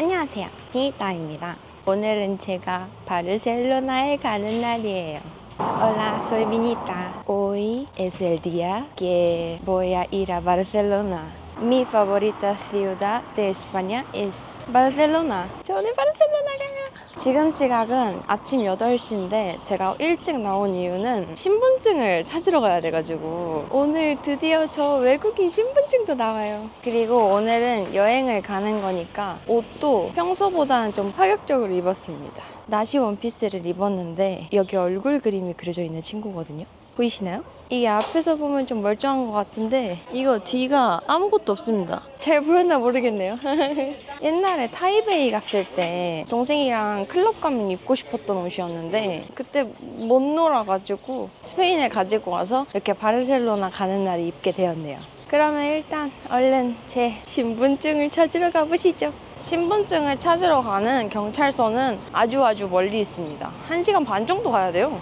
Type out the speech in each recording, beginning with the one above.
안녕하세요. 비타입니다. 오늘은 제가 바르셀로나에 가는 날이에요. Hola, soy Vinita. Hoy es el día que voy a ir a Barcelona. Mi favorita ciudad de España es Barcelona. 저는 바르셀로나 가요. 지금 시각은 아침 8시인데 제가 일찍 나온 이유는 신분증을 찾으러 가야 돼가지고 오늘 드디어 저 외국인 신분증도 나와요. 그리고 오늘은 여행을 가는 거니까 옷도 평소보다는 좀 파격적으로 입었습니다. 나시 원피스를 입었는데 여기 얼굴 그림이 그려져 있는 친구거든요. 보이시나요? 이게 앞에서 보면 좀 멀쩡한 것 같은데 이거 뒤가 아무것도 없습니다. 잘 보였나 모르겠네요. 옛날에 타이베이 갔을 때 동생이랑 클럽 가면 입고 싶었던 옷이었는데 그때 못 놀아가지고 스페인에 가지고 와서 이렇게 바르셀로나 가는 날에 입게 되었네요. 그러면 일단 얼른 제 신분증을 찾으러 가보시죠. 신분증을 찾으러 가는 경찰서는 아주 아주 멀리 있습니다. 1시간 반 정도 가야 돼요.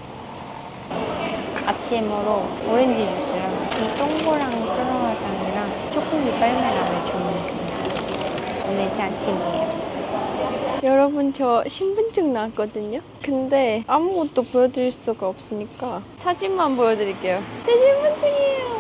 아침으로 오렌지 주스랑 이 동그랑 크로와상이랑 초코미 빨메랑을 주문했습니다. 오늘 제 아침이에요. 여러분 저 신분증 나왔거든요. 근데 아무것도 보여드릴 수가 없으니까 사진만 보여드릴게요. 제 신분증이에요.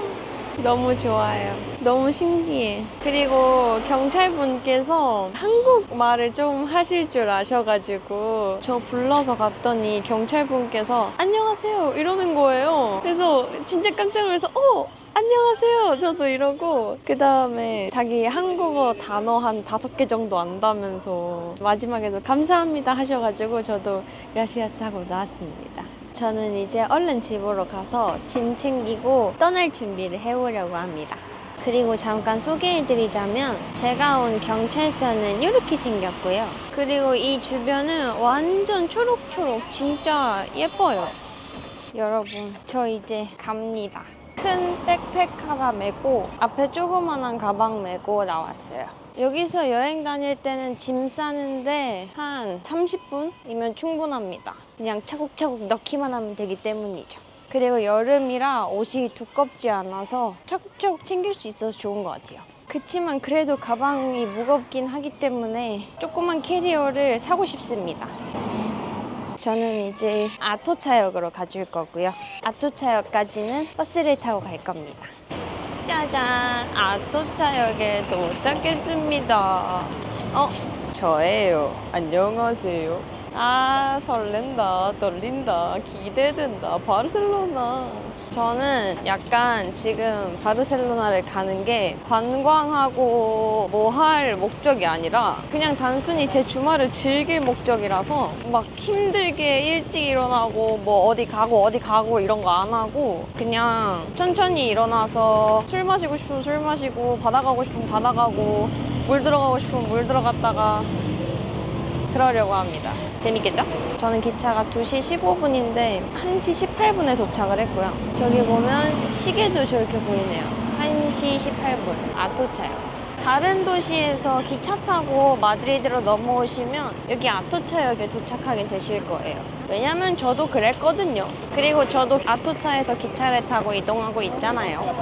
너무 좋아요. 너무 신기해. 그리고 경찰분께서 한국말을 좀 하실 줄 아셔가지고 저 불러서 갔더니 경찰분께서 안녕하세요 이러는 거예요. 그래서 진짜 깜짝 놀라서 어 안녕하세요. 저도 이러고 그 다음에 자기 한국어 단어 한 다섯 개 정도 안다면서 마지막에도 감사합니다 하셔가지고 저도 gracias 하고 나왔습니다. 저는 이제 얼른 집으로 가서 짐 챙기고 떠날 준비를 해오려고 합니다. 그리고 잠깐 소개해드리자면 제가 온 경찰서는 이렇게 생겼고요. 그리고 이 주변은 완전 초록초록 진짜 예뻐요. 여러분 저 이제 갑니다. 큰 백팩 하나 메고 앞에 조그만한 가방 메고 나왔어요. 여기서 여행 다닐 때는 짐 싸는데 한 30분이면 충분합니다. 그냥 차곡차곡 넣기만 하면 되기 때문이죠. 그리고 여름이라 옷이 두껍지 않아서 차곡차곡 챙길 수 있어서 좋은 것 같아요. 그치만 그래도 가방이 무겁긴 하기 때문에 조그만 캐리어를 사고 싶습니다. 저는 이제 아토차역으로 가줄 거고요. 아토차역까지는 버스를 타고 갈 겁니다. 짜잔! 아토차역에 도착했습니다. 어? 저예요. 안녕하세요. 아, 설렌다, 떨린다, 기대된다. 바르셀로나. 저는 약간 지금 바르셀로나를 가는 게 관광하고 뭐 할 목적이 아니라 그냥 단순히 제 주말을 즐길 목적이라서 막 힘들게 일찍 일어나고 뭐 어디 가고 어디 가고 이런 거 안 하고 그냥 천천히 일어나서 술 마시고 싶으면 술 마시고 바다 가고 싶으면 바다 가고 물 들어가고 싶으면 물 들어갔다가 그러려고 합니다. 재밌겠죠? 저는 기차가 2시 15분인데 1시 18분에 도착을 했고요. 저기 보면 시계도 저렇게 보이네요. 1시 18분. 아토차요. 다른 도시에서 기차 타고 마드리드로 넘어오시면 여기 아토차역에 도착하게 되실 거예요. 왜냐면 저도 그랬거든요. 그리고 저도 아토차에서 기차를 타고 이동하고 있잖아요.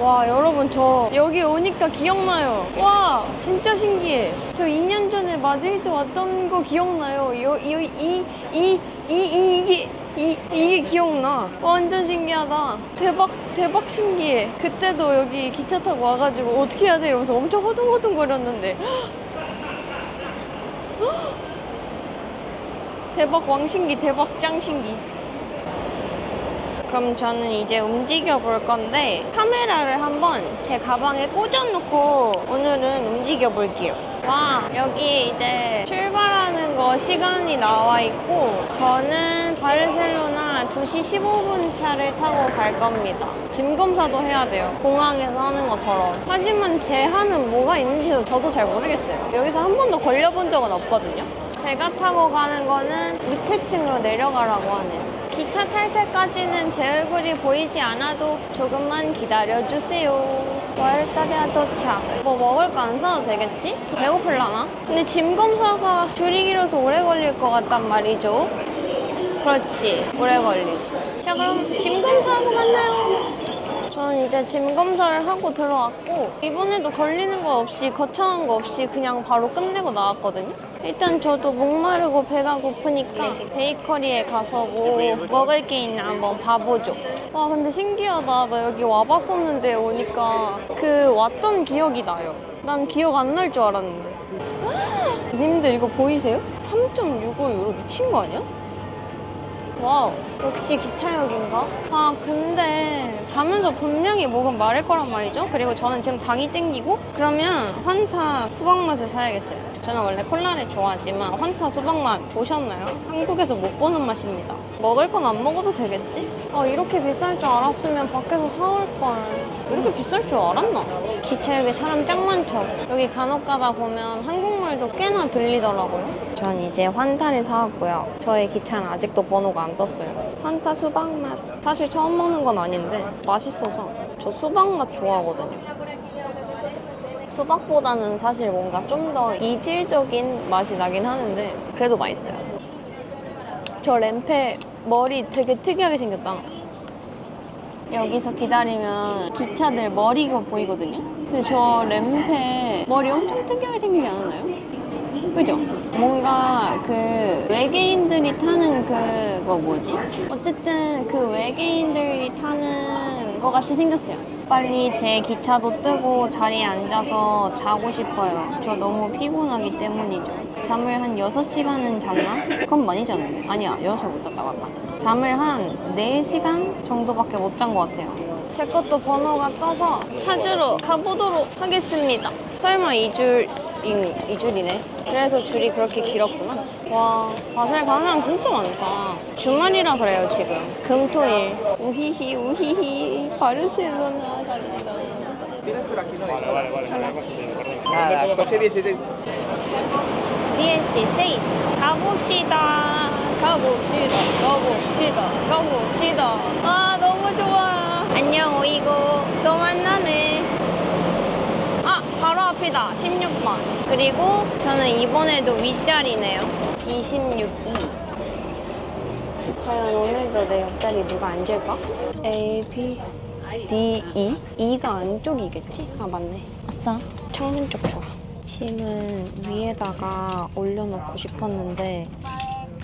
와 여러분 저 여기 오니까 기억나요. 와 진짜 신기해. 저 2년 전에 마드리드 왔던 거 기억나요? 이이이이 이, 이, 이, 이게 이, 이게 기억나. 완전 신기하다. 대박 대박 신기해. 그때도 여기 기차 타고 와가지고 어떻게 해야 돼? 이러면서 엄청 허둥허둥 거렸는데. 대박 왕신기 대박 짱신기 그럼 저는 이제 움직여 볼 건데 카메라를 한번 제 가방에 꽂아놓고 오늘은 움직여 볼게요. 와 여기 이제 출발하는 거 시간이 나와 있고 저는 바르셀로나 2시 15분 차를 타고 갈 겁니다. 짐 검사도 해야 돼요. 공항에서 하는 것처럼. 하지만 제한은 뭐가 있는지도 저도 잘 모르겠어요. 여기서 한 번도 걸려본 적은 없거든요. 제가 타고 가는 거는 밑에 층으로 내려가라고 하네요. 기차 탈 때까지는 제 얼굴이 보이지 않아도 조금만 기다려주세요. 월가대야 도착. 뭐 먹을 거 안 사도 되겠지? 배고플라나? 근데 짐 검사가 줄이 길어서 오래 걸릴 것 같단 말이죠. 그렇지. 오래 걸리지. 자, 그럼 짐 검사하고 만나요. 저 저는 이제 짐 검사를 하고 들어왔고 이번에도 걸리는 거 없이 거창한 거 없이 그냥 바로 끝내고 나왔거든요. 일단 저도 목마르고 배가 고프니까 베이커리에 가서 뭐 먹을 게 있나 한번 봐보죠. 와 근데 신기하다. 나 여기 와봤었는데 오니까 그 왔던 기억이 나요. 난 기억 안 날 줄 알았는데. 님들 이거 보이세요? 3.65 유로 미친 거 아니야? 와우 역시 기차역인가? 아 근데 가면서 분명히 뭐가 말할 거란 말이죠 그리고 저는 지금 당이 땡기고 그러면 환타 수박맛을 사야겠어요 저는 원래 콜라를 좋아하지만 환타 수박맛 보셨나요? 한국에서 못 보는 맛입니다 먹을 건 안 먹어도 되겠지? 아 이렇게 비쌀 줄 알았으면 밖에서 사올걸 이렇게 비쌀 줄 알았나? 기차역에 사람 짱 많죠 여기 간혹 가다 보면 한국말도 꽤나 들리더라고요 전 이제 환타를 사왔고요. 저의 기차는 아직도 번호가 안 떴어요. 환타 수박 맛. 사실 처음 먹는 건 아닌데 맛있어서 저 수박 맛 좋아하거든요. 수박보다는 사실 뭔가 좀 더 이질적인 맛이 나긴 하는데 그래도 맛있어요. 저 램페 머리 되게 특이하게 생겼다. 여기서 기다리면 기차들 머리가 보이거든요. 근데 저 램페 머리 엄청 특이하게 생기지 않았나요? 그죠? 뭔가 그 외계인들이 타는 그거 뭐지? 어쨌든 그 외계인들이 타는 거 같이 생겼어요. 빨리 제 기차도 뜨고 자리에 앉아서 자고 싶어요. 저 너무 피곤하기 때문이죠. 잠을 한 6시간은 잤나? 그건 많이 잤는데. 아니야, 6시간 못 잤다, 맞다. 잠을 한 4시간 정도밖에 못 잔 것 같아요. 제 것도 번호가 떠서 찾으러 가보도록 하겠습니다. 설마 이 줄이네 그래서 줄이 그렇게 길었구나. 와, 바셀 가는 사람 진짜 많다. 주말이라 그래요, 지금. 금토일. 우히히, 우히히. 바르셀로나 vale. Nada, coche 16. 16. 가봅시다. 가봅시다. 가봅시다. 가봅시다. 아, 너무 좋아. 안녕, 오이고. 또만나네. 아, 앞이다. 16번. 그리고 저는 이번에도 윗자리네요. 26E. 과연 오늘도 내 옆자리 누가 앉을까? A, B, D, E? E가 안쪽이겠지? 아, 맞네. 아싸. 창문 쪽 좋아. 짐은 위에다가 올려놓고 싶었는데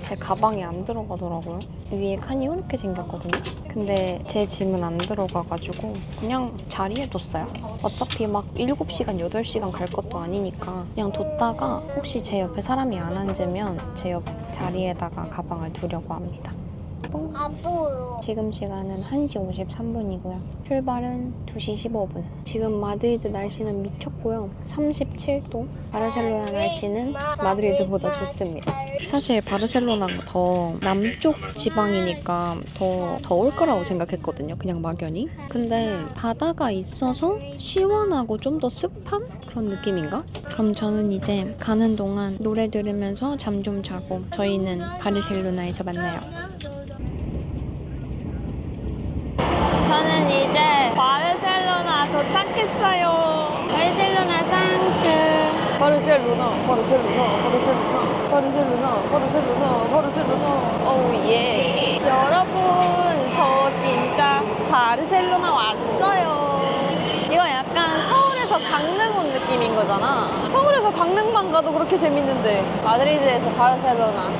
제 가방에 안 들어가더라고요. 위에 칸이 이렇게 생겼거든요. 근데 제 짐은 안 들어가가지고 그냥 자리에 뒀어요. 어차피 막 7시간, 8시간 갈 것도 아니니까 그냥 뒀다가 혹시 제 옆에 사람이 안 앉으면 제 옆 자리에다가 가방을 두려고 합니다. 뽕. 지금 시간은 1시 53분이고요. 출발은 2시 15분. 지금 마드리드 날씨는 미쳤고요. 37도. 바르셀로나 날씨는 마드리드보다 좋습니다. 사실 바르셀로나가 더 남쪽 지방이니까 더 더울 거라고 생각했거든요. 그냥 막연히. 근데 바다가 있어서 시원하고 좀 더 습한 그런 느낌인가? 그럼 저는 이제 가는 동안 노래 들으면서 잠 좀 자고 저희는 바르셀로나에서 만나요. 저는 이제 바르셀로나 도착했어요. 바르셀로나 상트. 바르셀로나, 바르셀로나, 바르셀로나, 바르셀로나, 바르셀로나, 바르셀로나. 오우 예. 여러분, 저 진짜 바르셀로나 왔어요. 이거 약간 서울에서 강릉 온 느낌인 거잖아. 서울에서 강릉만 가도 그렇게 재밌는데. 마드리드에서 바르셀로나.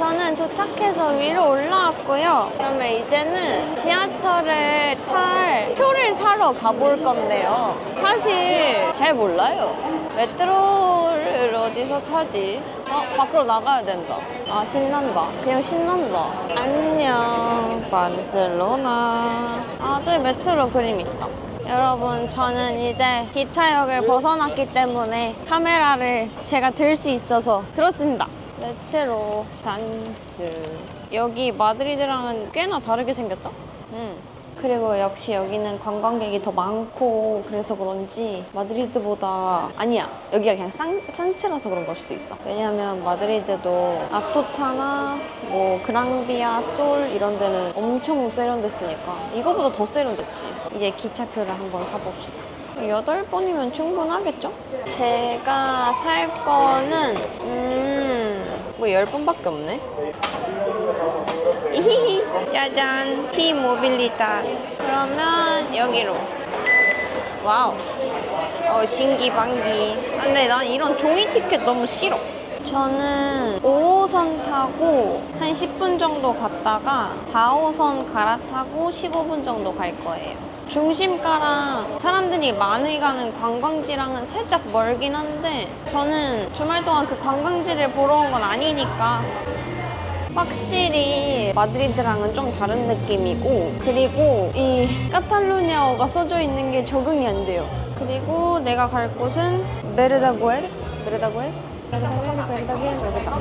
자, 저는 도착해서 위로 올라왔고요. 그러면 이제는 지하철을 탈 표를 사러 가볼 건데요. 사실 잘 몰라요. 메트로를 어디서 타지? 어, 밖으로 나가야 된다. 아, 신난다. 그냥 신난다. 안녕, 바르셀로나. 아, 저기 메트로 그림 있다. 여러분, 저는 이제 기차역을 벗어났기 때문에 카메라를 제가 들 수 있어서 들었습니다. 메트로 잔츠. 여기 마드리드랑은 꽤나 다르게 생겼죠? 음. 그리고 역시 여기는 관광객이 더 많고 그래서 그런지 마드리드보다 아니야 여기가 그냥 산, 산치라서 그런 걸 수도 있어 왜냐면 마드리드도 아토차나 뭐 그랑비아 솔 이런 데는 엄청 세련됐으니까 이거보다 더 세련됐지 이제 기차표를 한번 사봅시다 8번이면 충분하겠죠? 제가 살 거는 음... 뭐 10번밖에 없네. 짜잔. 티 모빌리타. 그러면 여기로. 와우. 어, 신기방기. 근데 난 이런 종이 티켓 너무 싫어. 저는 5호선 타고 한 10분 정도 갔다가 4호선 갈아타고 15분 정도 갈 거예요. 중심가랑 사람들이 많이 가는 관광지랑은 살짝 멀긴 한데 저는 주말 동안 그 관광지를 보러 온 건 아니니까 확실히 마드리드랑은 좀 다른 느낌이고 그리고 이 카탈루냐어가 써져 있는 게 적응이 안 돼요. 그리고 내가 갈 곳은 메르다고엘? 메르다고엘? 메르다고엘? 메르다.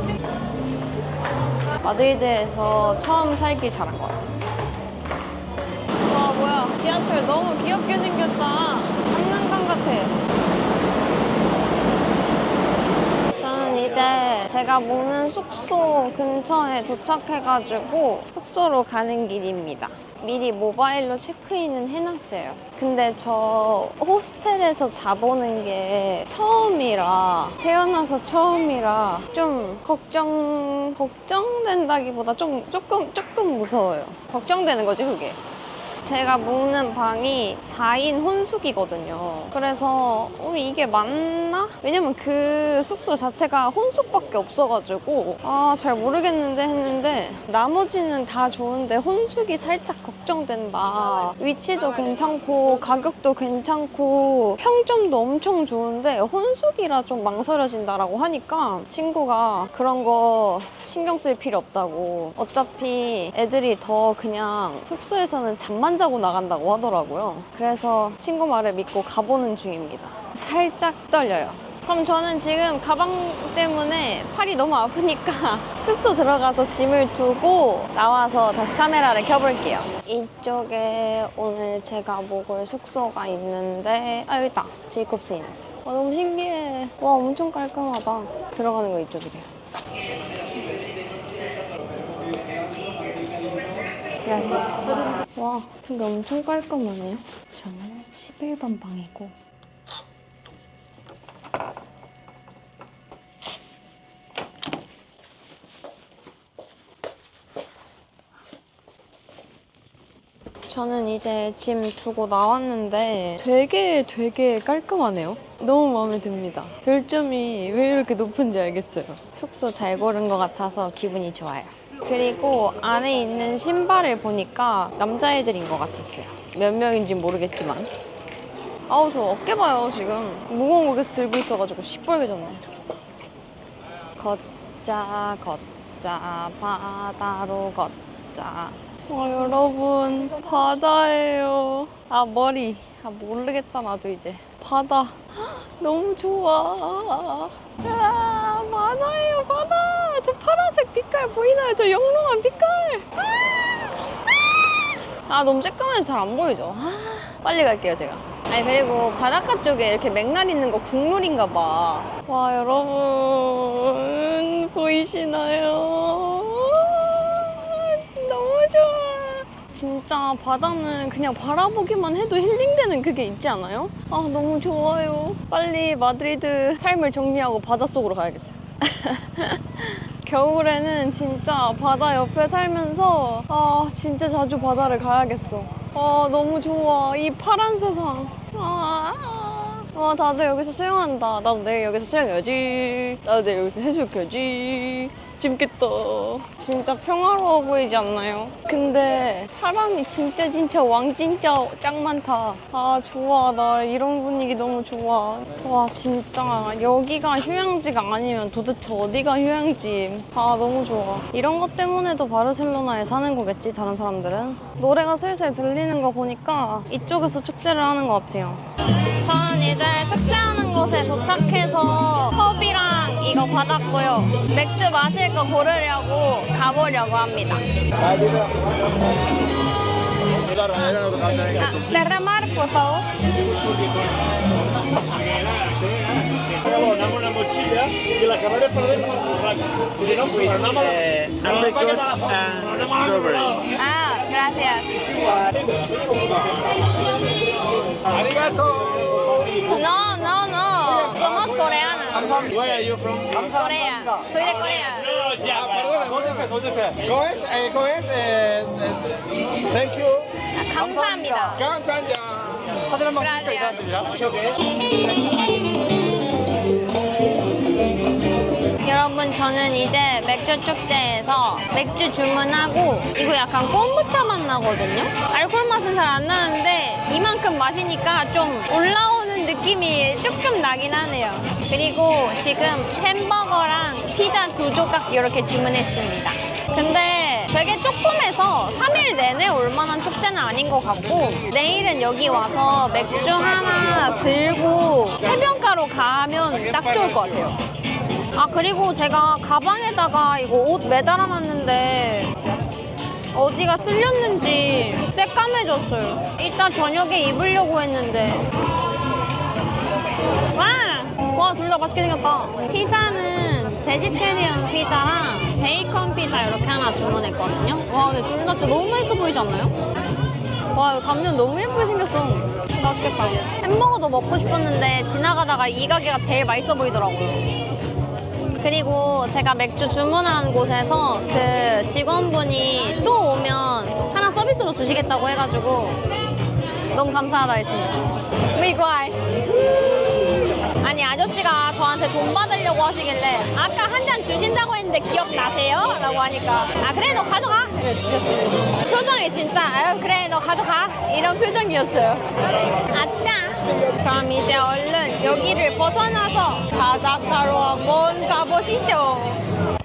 마드리드에서 처음 살기 잘한 것 같아. 와 뭐야 지하철 너무 귀엽게 생겼다. 장난감 같아. 저는 이제 제가 묵는 숙소 근처에 도착해가지고 숙소로 가는 길입니다. 미리 모바일로 체크인은 해놨어요. 근데 저 호스텔에서 자보는 게 처음이라 태어나서 처음이라 좀 걱정 걱정된다기보다 좀 조금 조금 무서워요. 걱정되는 거지 그게. 제가 묵는 방이 4인 혼숙이거든요. 그래서 어, 이게 맞나? 왜냐면 그 숙소 자체가 혼숙밖에 없어가지고 아 잘 모르겠는데 했는데 나머지는 다 좋은데 혼숙이 살짝 걱정된다. 위치도 괜찮고 가격도 괜찮고 평점도 엄청 좋은데 혼숙이라 좀 망설여진다라고 하니까 친구가 그런 거 신경 쓸 필요 없다고 어차피 애들이 더 그냥 숙소에서는 잠만 자고 나간다고 하더라고요. 그래서 친구 말을 믿고 가보는 중입니다. 살짝 떨려요. 그럼 저는 지금 가방 때문에 팔이 너무 아프니까 숙소 들어가서 짐을 두고 나와서 다시 카메라를 켜볼게요. 이쪽에 오늘 제가 묵을 숙소가 있는데 아 여기 있다. 제이콥스인. 와 너무 신기해. 와 엄청 깔끔하다. 들어가는 거 이쪽이래요. 안녕하세요. 와, 근데 엄청 깔끔하네요. 저는 11번 방이고. 저는 이제 짐 두고 나왔는데 되게 되게 깔끔하네요. 너무 마음에 듭니다. 별점이 왜 이렇게 높은지 알겠어요. 숙소 잘 고른 것 같아서 기분이 좋아요. 그리고 안에 있는 신발을 보니까 남자애들인 것 같았어요. 몇 명인지 모르겠지만. 아우 저 어깨 봐요 지금. 무거운 거 계속 들고 있어가지고 시뻘개졌네. 걷자 걷자 바다로 걷자. 와 여러분 바다예요. 아 머리. 아 모르겠다 나도 이제. 바다. 헉, 너무 좋아. 아 바다예요 바다. 저 파란색 빛깔 보이나요? 저 영롱한 빛깔. 아, 아! 아 너무 쬐끔해서 잘 안 보이죠? 아, 빨리 갈게요 제가. 아니 그리고 바닷가 쪽에 이렇게 맥날 있는 거 국물인가 봐. 와 여러분 보이시나요? 진짜 바다는 그냥 바라보기만 해도 힐링되는 그게 있지 않아요? 아 너무 좋아요. 빨리 마드리드 삶을 정리하고 바닷속으로 가야겠어요. 겨울에는 진짜 바다 옆에 살면서 아 진짜 자주 바다를 가야겠어. 아 너무 좋아 이 파란 세상. 아, 아. 와 다들 여기서 수영한다. 나도 내일 여기서 수영해야지. 나도 내일 여기서 해수욕해야지. 재밌겠다. 진짜 평화로워 보이지 않나요? 근데 사람이 진짜 진짜 왕 진짜 짱 많다. 아 좋아 나 이런 분위기 너무 좋아. 와 진짜 여기가 휴양지가 아니면 도대체 어디가 휴양지? 아 너무 좋아. 이런 것 때문에도 바르셀로나에 사는 거겠지 다른 사람들은. 노래가 슬슬 들리는 거 보니까 이쪽에서 축제를 하는 것 같아요. 저는 이제 축제하는 곳에 도착해서 컵이랑 이거 받았고요. 맥주 마실 거 고르려고 가보려고 합니다. Derramar, por favor. Damos una mochila y la acabaré perdiendo con el rack. Si no, pues nada más. Eh, apricots and strawberries. Ah, gracias. Arigato. No, coreanas. Where are you from? Corea. Soy de Corea. No, Perdona, ¿Cómo es? Eh, ¿Cómo es? Eh, eh, thank you. 감사합니다. 감사합니다. 사진 한번 찍을까, 이 사람들이랑? 여러분 저는 이제 맥주 축제에서 맥주 주문하고 이거 약간 콤부차 맛 나거든요 알코올 맛은 잘 안 나는데 이만큼 마시니까 좀 올라오 는 느낌이 조금 나긴 하네요. 그리고 지금 햄버거랑 피자 두 조각 이렇게 주문했습니다. 근데 되게 조금해서 3일 내내 올 만한 축제는 아닌 것 같고 내일은 여기 와서 맥주 하나 들고 해변가로 가면 딱 좋을 것 같아요. 아 그리고 제가 가방에다가 이거 옷 매달아 놨는데 어디가 쓸렸는지 새까매졌어요. 이따 저녁에 입으려고 했는데 와! 와 둘 다 맛있게 생겼다 피자는 베지테리언 피자랑 베이컨 피자 이렇게 하나 주문했거든요 와 근데 둘 다 진짜 너무 맛있어 보이지 않나요? 와 이거 단면 너무 예쁘게 생겼어 맛있겠다 햄버거도 먹고 싶었는데 지나가다가 이 가게가 제일 맛있어 보이더라고요 그리고 제가 맥주 주문한 곳에서 그 직원분이 또 오면 하나 서비스로 주시겠다고 해가지고 너무 감사하다 했습니다. 미과이. 돈 받으려고 하시길래 아까 한 잔 주신다고 했는데 기억나세요? 라고 하니까 아 그래 너 가져가. 이래 주셨어요 표정이 진짜 아유 그래 너 가져가. 이런 표정이었어요 아짜. 그럼 이제 얼른 여기를 벗어나서 바닷가로 한번 가보시죠.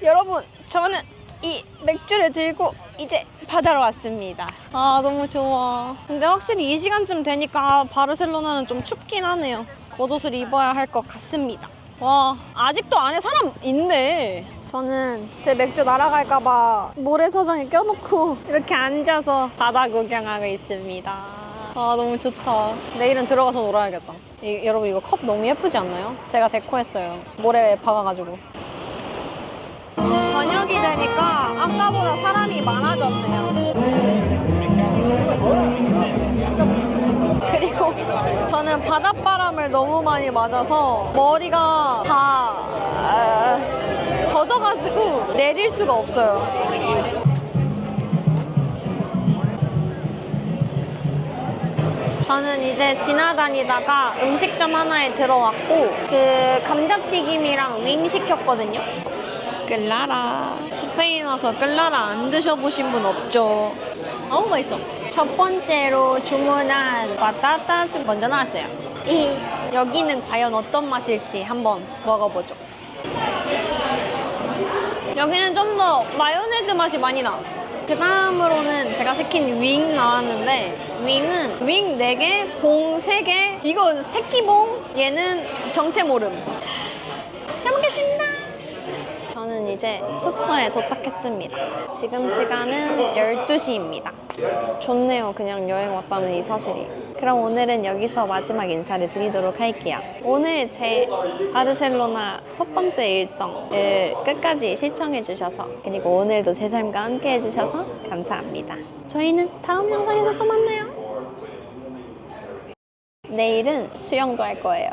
여러분 저는 이 맥주를 들고 이제 바다로 왔습니다. 아 너무 좋아. 근데 확실히 이 시간쯤 되니까 바르셀로나는 좀 춥긴 하네요. 겉옷을 입어야 할 것 같습니다 와 아직도 안에 사람 있네. 저는 제 맥주 날아갈까봐 모래사장에 껴놓고 이렇게 앉아서 바다 구경하고 있습니다. 아 너무 좋다. 내일은 들어가서 놀아야겠다. 이- 여러분 이거 컵 너무 예쁘지 않나요? 제가 데코했어요. 모래 박아가지고. 저녁이 되니까 아까보다 사람이 많아졌네요 그리고 저는 바닷바람을 너무 많이 맞아서 머리가 다 아, 젖어가지고 내릴 수가 없어요. 저는 이제 지나다니다가 음식점 하나에 들어왔고 그 감자튀김이랑 윙 시켰거든요. 끌라라. 스페인 와서 끌라라 안 드셔보신 분 없죠? 너무 맛있어. 첫 번째로 주문한 바타타스 먼저 나왔어요. 이 여기는 과연 어떤 맛일지 한번 먹어보죠. 여기는 좀 더 마요네즈 맛이 많이 나. 그 다음으로는 제가 시킨 윙 나왔는데 윙은 윙 4개, 봉 3개 이거 새끼봉 얘는 정체 모름 이제 숙소에 도착했습니다. 지금 시간은 12시입니다. 좋네요. 그냥 여행 왔다는 이 사실이. 그럼 오늘은 여기서 마지막 인사를 드리도록 할게요. 오늘 제 바르셀로나 첫 번째 일정을 끝까지 시청해 주셔서 그리고 오늘도 제 삶과 함께 해주셔서 감사합니다. 저희는 다음 영상에서 또 만나요. 내일은 수영도 할 거예요